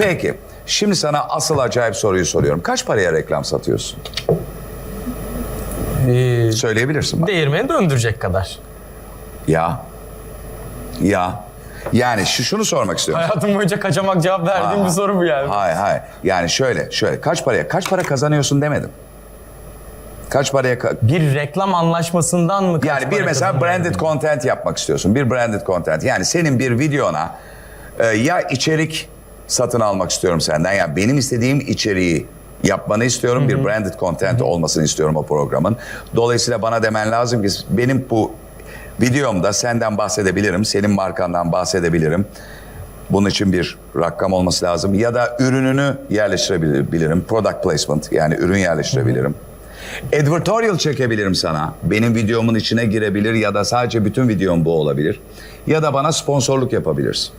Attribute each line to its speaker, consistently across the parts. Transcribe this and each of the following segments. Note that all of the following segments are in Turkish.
Speaker 1: Peki. Şimdi sana asıl acayip soruyu soruyorum. Kaç paraya reklam satıyorsun?
Speaker 2: Ee,
Speaker 1: Söyleyebilirsin bana.
Speaker 2: değirmeni döndürecek kadar.
Speaker 1: Ya. Ya. Yani şu, şunu sormak istiyorum.
Speaker 2: Hayatım boyunca kaçamak cevap verdiğim
Speaker 1: Aa,
Speaker 2: bir soru bu yani.
Speaker 1: Hayır hayır. Yani şöyle şöyle. Kaç paraya kaç para kazanıyorsun demedim. Kaç paraya ka-
Speaker 2: Bir reklam anlaşmasından mı? kaç
Speaker 1: Yani bir
Speaker 2: para
Speaker 1: mesela
Speaker 2: kazanıyorum?
Speaker 1: branded content yapmak istiyorsun. Bir branded content. Yani senin bir videona e, ya içerik satın almak istiyorum senden. Yani benim istediğim içeriği yapmanı istiyorum. Bir branded content olmasını istiyorum o programın. Dolayısıyla bana demen lazım ki benim bu videomda senden bahsedebilirim. Senin markandan bahsedebilirim. Bunun için bir rakam olması lazım. Ya da ürününü yerleştirebilirim. Product placement yani ürün yerleştirebilirim. Advertorial çekebilirim sana. Benim videomun içine girebilir ya da sadece bütün videom bu olabilir. Ya da bana sponsorluk yapabilirsin.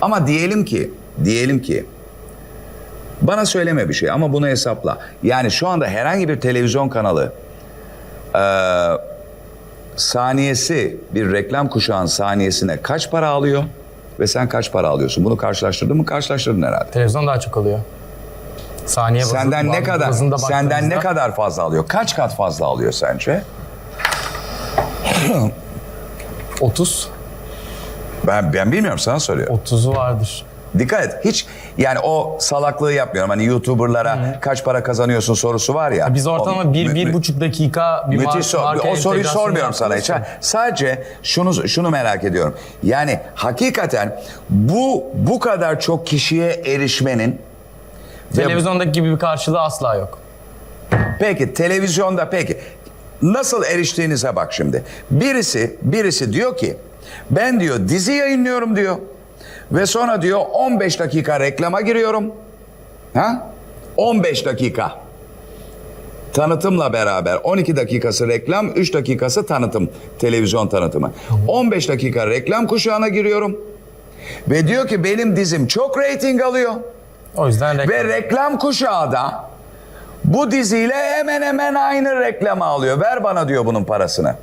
Speaker 1: Ama diyelim ki, diyelim ki bana söyleme bir şey ama bunu hesapla. Yani şu anda herhangi bir televizyon kanalı eee, saniyesi bir reklam kuşağın saniyesine kaç para alıyor ve sen kaç para alıyorsun? Bunu karşılaştırdın mı? Karşılaştırdın herhalde.
Speaker 2: Televizyon daha çok alıyor. Saniye bazı-
Speaker 1: Senden ne kadar senden ne kadar fazla alıyor? Kaç kat fazla alıyor sence?
Speaker 2: 30.
Speaker 1: Ben ben bilmiyorum sana soruyorum.
Speaker 2: 30'u vardır.
Speaker 1: Dikkat et. Hiç yani o salaklığı yapmıyorum. Hani YouTuber'lara kaç para kazanıyorsun sorusu var ya.
Speaker 2: Biz ortalama
Speaker 1: O
Speaker 2: bir,
Speaker 1: mü-
Speaker 2: bir buçuk dakika bir
Speaker 1: Müthiş
Speaker 2: mar-
Speaker 1: sor-
Speaker 2: marka
Speaker 1: O soruyu
Speaker 2: entegrasyonu
Speaker 1: sormuyorum sana hiç. Ha, Sadece şunu şunu merak ediyorum. Yani hakikaten bu bu kadar çok kişiye erişmenin ve
Speaker 2: Televizyondaki gibi bir karşılığı asla yok.
Speaker 1: Peki televizyonda peki nasıl eriştiğinize bak şimdi. Birisi birisi diyor ki ben diyor dizi yayınlıyorum diyor. Ve sonra diyor 15 dakika reklama giriyorum. Ha? 15 dakika. Tanıtımla beraber 12 dakikası reklam, 3 dakikası tanıtım, televizyon tanıtımı. 15 dakika reklam kuşağına giriyorum. Ve diyor ki benim dizim çok reyting alıyor.
Speaker 2: O yüzden reklam.
Speaker 1: Ve reklam kuşağı da bu diziyle hemen hemen aynı reklamı alıyor. Ver bana diyor bunun parasını.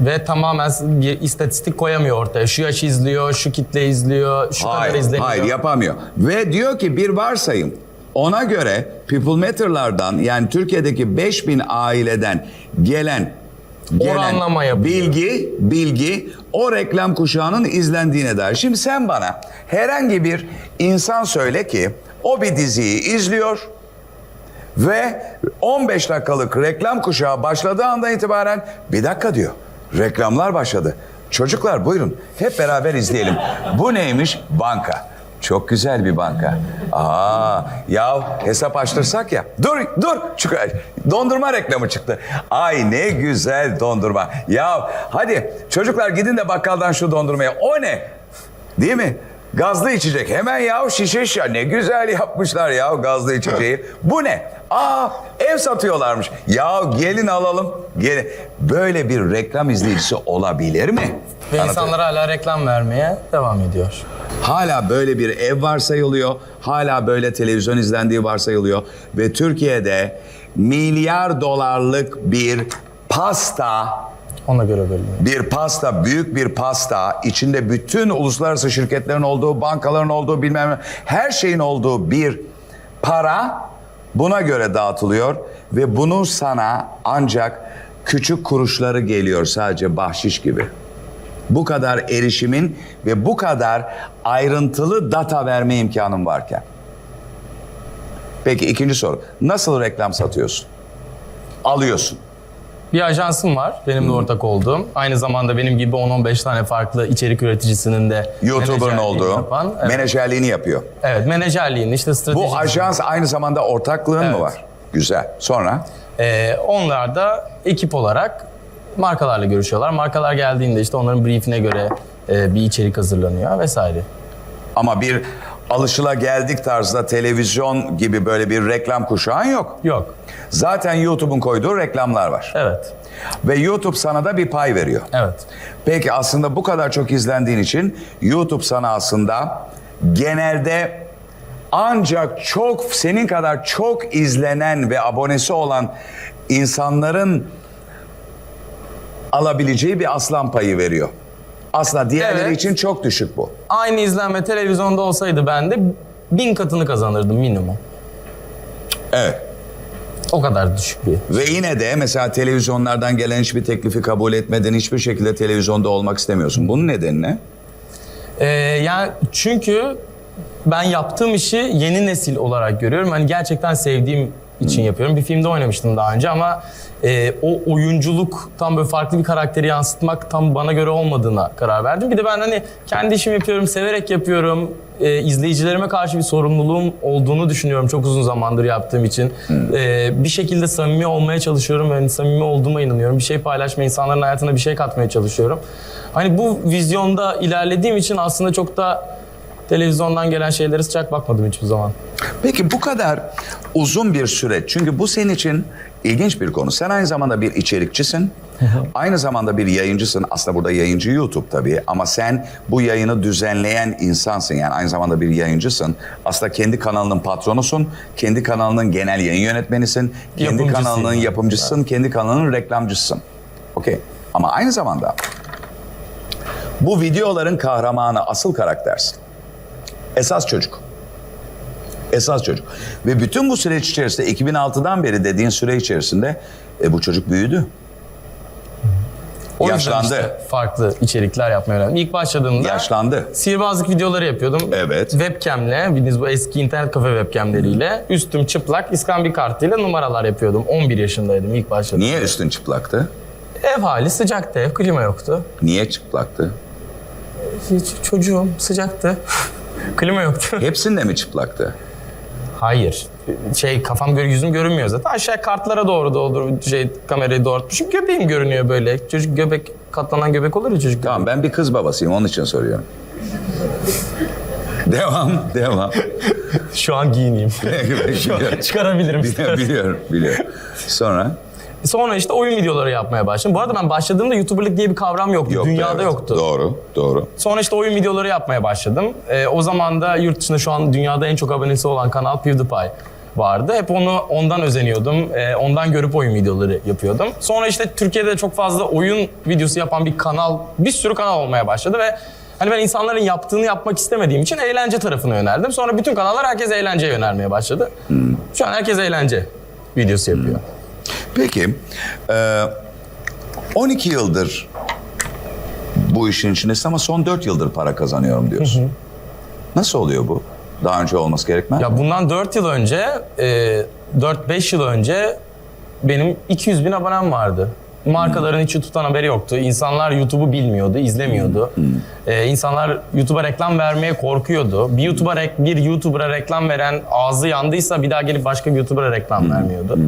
Speaker 2: Ve tamamen bir istatistik koyamıyor ortaya. Şu yaş izliyor, şu kitle izliyor, şu kadar
Speaker 1: Hayır,
Speaker 2: izleniyor.
Speaker 1: hayır yapamıyor. Ve diyor ki bir varsayım. Ona göre People Matter'lardan yani Türkiye'deki 5000 aileden gelen gelen bilgi bilgi o reklam kuşağının izlendiğine dair. Şimdi sen bana herhangi bir insan söyle ki o bir diziyi izliyor ve 15 dakikalık reklam kuşağı başladığı andan itibaren bir dakika diyor. Reklamlar başladı. Çocuklar buyurun hep beraber izleyelim. Bu neymiş? Banka. Çok güzel bir banka. Aa, ya hesap açtırsak ya. Dur, dur. Çık, dondurma reklamı çıktı. Ay ne güzel dondurma. Ya hadi çocuklar gidin de bakkaldan şu dondurmaya. O ne? Değil mi? Gazlı içecek. Hemen ya şişe şişe. Ne güzel yapmışlar ya gazlı içeceği. Bu ne? Aa ev satıyorlarmış. Ya gelin alalım. Gelin. Böyle bir reklam izleyicisi olabilir mi?
Speaker 2: Ve insanlar hala reklam vermeye devam ediyor.
Speaker 1: Hala böyle bir ev varsayılıyor. Hala böyle televizyon izlendiği varsayılıyor. Ve Türkiye'de milyar dolarlık bir pasta
Speaker 2: Ona göre veriliyor.
Speaker 1: bir pasta, büyük bir pasta, içinde bütün uluslararası şirketlerin olduğu, bankaların olduğu, bilmem ne, her şeyin olduğu bir para buna göre dağıtılıyor ve bunu sana ancak küçük kuruşları geliyor sadece bahşiş gibi. Bu kadar erişimin ve bu kadar ayrıntılı data verme imkanın varken. Peki ikinci soru. Nasıl reklam satıyorsun? Alıyorsun.
Speaker 2: Bir ajansım var benimle ortak olduğum. Aynı zamanda benim gibi 10-15 tane farklı içerik üreticisinin de
Speaker 1: YouTuber'ın
Speaker 2: menajerliğini
Speaker 1: olduğu,
Speaker 2: yapan. Evet,
Speaker 1: menajerliğini yapıyor.
Speaker 2: evet menajerliğini işte strateji.
Speaker 1: Bu ajans aynı zamanda ortaklığın mı
Speaker 2: Evet.
Speaker 1: var? Güzel. Sonra?
Speaker 2: Ee, onlar da ekip olarak markalarla görüşüyorlar. Markalar geldiğinde işte onların briefine göre e, bir içerik hazırlanıyor vesaire.
Speaker 1: Ama bir alışıla geldik tarzda televizyon gibi böyle bir reklam kuşağın yok.
Speaker 2: Yok.
Speaker 1: Zaten YouTube'un koyduğu reklamlar var.
Speaker 2: Evet.
Speaker 1: Ve YouTube sana da bir pay veriyor.
Speaker 2: Evet.
Speaker 1: Peki aslında bu kadar çok izlendiğin için YouTube sana aslında genelde ancak çok senin kadar çok izlenen ve abonesi olan insanların alabileceği bir aslan payı veriyor. Aslında diğerleri
Speaker 2: Evet.
Speaker 1: için çok düşük bu.
Speaker 2: Aynı izlenme televizyonda olsaydı ben de bin katını kazanırdım minimum.
Speaker 1: Evet.
Speaker 2: O kadar düşük bir.
Speaker 1: Ve yine de mesela televizyonlardan gelen hiçbir teklifi kabul etmeden hiçbir şekilde televizyonda olmak istemiyorsun. Bunun nedeni ne?
Speaker 2: Ee, yani çünkü ben yaptığım işi yeni nesil olarak görüyorum. Hani gerçekten sevdiğim için yapıyorum. Bir filmde oynamıştım daha önce ama e, o oyunculuk tam böyle farklı bir karakteri yansıtmak tam bana göre olmadığına karar verdim. Bir de ben hani kendi işimi yapıyorum, severek yapıyorum. E, izleyicilerime karşı bir sorumluluğum olduğunu düşünüyorum çok uzun zamandır yaptığım için. E, bir şekilde samimi olmaya çalışıyorum ve hani samimi olduğuma inanıyorum. Bir şey paylaşmaya, insanların hayatına bir şey katmaya çalışıyorum. Hani bu vizyonda ilerlediğim için aslında çok da televizyondan gelen şeylere sıcak bakmadım hiçbir zaman.
Speaker 1: Peki bu kadar uzun bir süreç. Çünkü bu senin için ilginç bir konu. Sen aynı zamanda bir içerikçisin. aynı zamanda bir yayıncısın. Aslında burada yayıncı YouTube tabii. Ama sen bu yayını düzenleyen insansın. Yani aynı zamanda bir yayıncısın. Aslında kendi kanalının patronusun. Kendi kanalının genel yayın yönetmenisin. Kendi kanalının yapımcısın. Kendi kanalının reklamcısın. Okey. Ama aynı zamanda bu videoların kahramanı, asıl karaktersin. Esas çocuk. Esas çocuk. Ve bütün bu süreç içerisinde 2006'dan beri dediğin süre içerisinde e, bu çocuk büyüdü.
Speaker 2: O yüzden
Speaker 1: Yaşlandı.
Speaker 2: işte farklı içerikler yapmaya öğrendim. İlk başladığımda
Speaker 1: Yaşlandı.
Speaker 2: sihirbazlık videoları yapıyordum.
Speaker 1: Evet.
Speaker 2: Webcam'le, bildiğiniz bu eski internet kafe webcamleriyle, üstüm çıplak, iskambil kartıyla numaralar yapıyordum. 11 yaşındaydım ilk başladığımda.
Speaker 1: Niye üstün çıplaktı?
Speaker 2: Ev hali sıcaktı, ev klima yoktu.
Speaker 1: Niye çıplaktı?
Speaker 2: Hiç, çocuğum sıcaktı. Klima yoktu.
Speaker 1: Hepsinde mi çıplaktı?
Speaker 2: Hayır. Şey kafam gör yüzüm görünmüyor zaten. Aşağı kartlara doğru doldur şey kamerayı doğrultmuşum. Göbeğim görünüyor böyle. Çocuk göbek katlanan göbek olur ya çocuk.
Speaker 1: Tamam ben bir kız babasıyım onun için soruyorum. devam, devam.
Speaker 2: Şu an giyineyim.
Speaker 1: biliyorum,
Speaker 2: Çıkarabilirim.
Speaker 1: biliyorum, biliyorum, biliyorum. Sonra?
Speaker 2: Sonra işte oyun videoları yapmaya başladım. Bu arada ben başladığımda YouTuber'lık diye bir kavram yoktu.
Speaker 1: Yoktu,
Speaker 2: Dünyada
Speaker 1: evet.
Speaker 2: yoktu.
Speaker 1: Doğru, doğru.
Speaker 2: Sonra işte oyun videoları yapmaya başladım. Ee, o zaman da yurt dışında şu an dünyada en çok abonesi olan kanal PewDiePie vardı. Hep onu ondan özeniyordum. Ee, ondan görüp oyun videoları yapıyordum. Sonra işte Türkiye'de çok fazla oyun videosu yapan bir kanal, bir sürü kanal olmaya başladı ve hani ben insanların yaptığını yapmak istemediğim için eğlence tarafına yöneldim. Sonra bütün kanallar herkes eğlenceye yönelmeye başladı. Şu an herkes eğlence videosu yapıyor.
Speaker 1: Peki, e, 12 yıldır bu işin içindesin ama son 4 yıldır para kazanıyorum diyorsun. Nasıl oluyor bu? Daha önce olması gerekmez mi?
Speaker 2: Ya bundan 4 yıl önce, e, 4-5 yıl önce benim 200 bin abonem vardı. Markaların hiç YouTube'dan haberi yoktu. İnsanlar YouTube'u bilmiyordu, izlemiyordu. E, insanlar YouTube'a reklam vermeye korkuyordu. Bir YouTube'a bir YouTuber'a reklam veren ağzı yandıysa bir daha gelip başka bir YouTuber'a reklam vermiyordu.